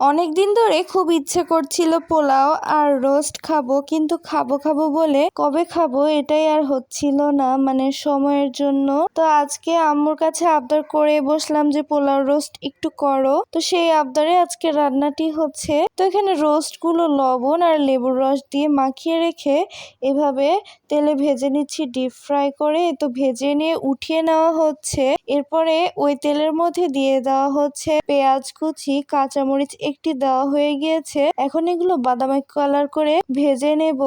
অনেক দিন ধরে খুব ইচ্ছে করছিল পোলাও আর রোস্ট খাব, কিন্তু খাব খাব বলে কবে খাব এটাই আর হচ্ছিল না মানে সময়ের জন্য। তো আজকে আম্মুর কাছে আবদার করে বসলাম যে পোলাও রোস্ট একটু করো। তো সেই আবদারে আজকে রান্নাটি হচ্ছে। তো এখানে রোস্টগুলো লবণ আর লেবুর রস দিয়ে মাখিয়ে রেখে এভাবে তেলে ভেজে নিচ্ছি ডিপ ফ্রাই করে। তো ভেজে নিয়ে উঠিয়ে নেওয়া হচ্ছে। এরপরে ওই তেলের মধ্যে দিয়ে দেওয়া হচ্ছে পেঁয়াজ কুচি, কাঁচামরিচ একটি দেওয়া হয়ে গিয়েছে। এখন এগুলো বাদামি কালার করে ভেজে নেব।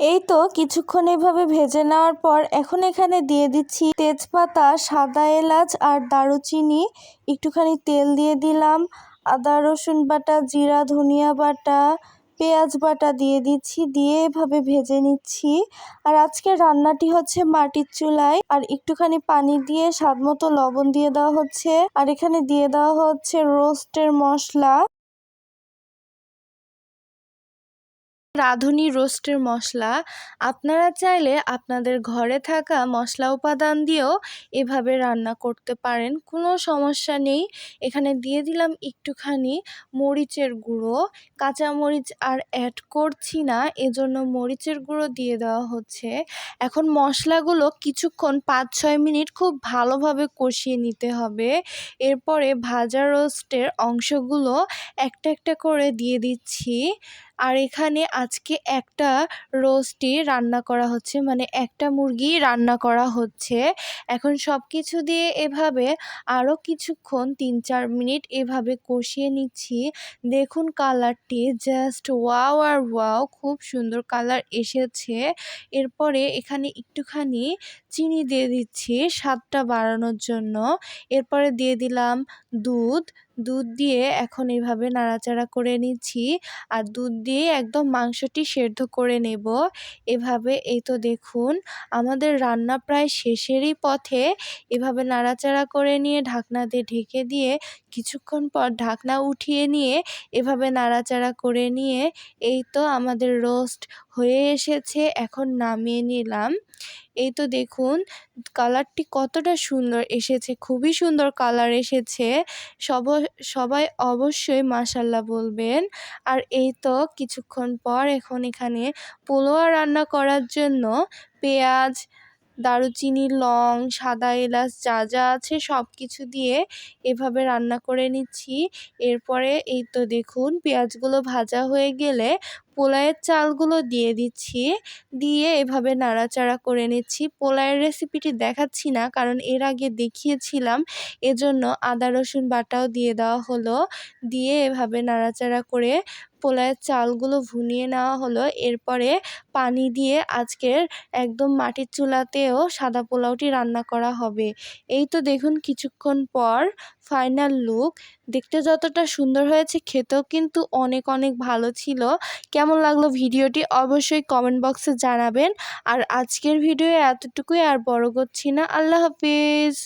এই তো কিছুক্ষণ এভাবে ভেজে নেওয়ার পর এখন এখানে দিয়ে দিচ্ছি তেজপাতা, সাদা এলাচ আর দারুচিনি। একটুখানি তেল দিয়ে দিলাম। আদা, রসুন বাটা, জিরা, ধনিয়া বাটা, পেঁয়াজ বাটা দিয়ে দিচ্ছি, দিয়ে এভাবে ভেজে নিচ্ছি। আর আজকে রান্নাটি হচ্ছে মাটির চুলায়। আর একটুখানি পানি দিয়ে স্বাদ মতো লবণ দিয়ে দেওয়া হচ্ছে। আর এখানে দিয়ে দেওয়া হচ্ছে রোস্টের মশলা। রাঁধুনি রোস্টের মশলা। আপনারা চাইলে আপনাদের ঘরে থাকা মশলা উপাদান দিয়েও এভাবে রান্না করতে পারেন, কোনো সমস্যা নেই। এখানে দিয়ে দিলাম একটুখানি মরিচের গুঁড়ো। কাঁচা মরিচ আর অ্যাড করছি না, এজন্য মরিচের গুঁড়ো দিয়ে দেওয়া হচ্ছে। এখন মশলাগুলো কিছুক্ষণ পাঁচ ছয় মিনিট খুব ভালোভাবে কষিয়ে নিতে হবে। এরপরে ভাজা রোস্টের অংশগুলো একটা একটা করে দিয়ে দিচ্ছি। আর এখানে আজকে একটা রোস্টই রান্না করা হচ্ছে মানে একটা মুরগি রান্না করা হচ্ছে। এখন সব কিছু দিয়ে এভাবে আরও কিছুক্ষণ তিন চার মিনিট এভাবে কষিয়ে নিচ্ছি। দেখুন কালারটি, জাস্ট ওয়াও আর ওয়াও, খুব সুন্দর কালার এসেছে। এরপরে এখানে একটুখানি চিনি দিয়ে দিচ্ছি স্বাদটা বাড়ানোর জন্য। এরপরে দিয়ে দিলাম দুধ দুধ দিয়ে এখন এভাবে নাড়াচাড়া করে নিচ্ছি। আর দুধ দিয়ে একদম মাংসটি সেদ্ধ করে নেব। এভাবে এই তো দেখুন, আমাদের রান্না প্রায় শেষেরই পথে এভাবে নাড়াচাড়া করে নিয়ে ঢাকনা দিয়ে ঢেকে দিয়ে কিছুক্ষণ পর ঢাকনা উঠিয়ে নিয়ে এভাবে নাড়াচাড়া করে নিয়ে এই তো আমাদের রোস্ট হয়ে এসেছে, এখন নামিয়ে নিলাম। এই তো দেখুন, কালারটি কতটা সুন্দর এসেছে, খুবই সুন্দর কালার এসেছে। সব, সবাই অবশ্যই মাসাল্লাহ বলবেন। আর এই তো কিছুক্ষণ পর এখন এখানে পোলোয়া রান্না করার জন্য পেঁয়াজ দারুচিনি, লং, সাদা এলাচ যা যা আছে সব কিছু দিয়ে এভাবে রান্না করে নিচ্ছি। এরপরে এই তো দেখুন, পেঁয়াজগুলো ভাজা হয়ে গেলে পোলায়ের চালগুলো দিয়ে দিচ্ছি। দিয়ে এভাবে নাড়াচাড়া করে নিচ্ছি। পোলায়ের রেসিপিটি দেখাচ্ছি না, কারণ এর আগে দেখিয়েছিলাম। এজন্য আদা, রসুন বাটাও দিয়ে দেওয়া হলো। দিয়ে এভাবে নাড়াচাড়া করে পোলায়ের চালগুলো ভুনিয়ে নেওয়া হলো। এরপরে পানি দিয়ে আজকের একদম মাটির চুলাতেও সাদা পোলাওটি রান্না করা হবে। এই তো দেখুন, কিছুক্ষণ পর ফাইনাল লুক দেখতে যতটা সুন্দর হয়েছে, খেতেও কিন্তু অনেক অনেক ভালো ছিল। কেমন লাগল ভিডিওটি অবশ্যই কমেন্ট বক্সে জানাবেন। আর আজকের ভিডিও এতটুকুই, আর বড় করছি না। আল্লাহ হাফিজ।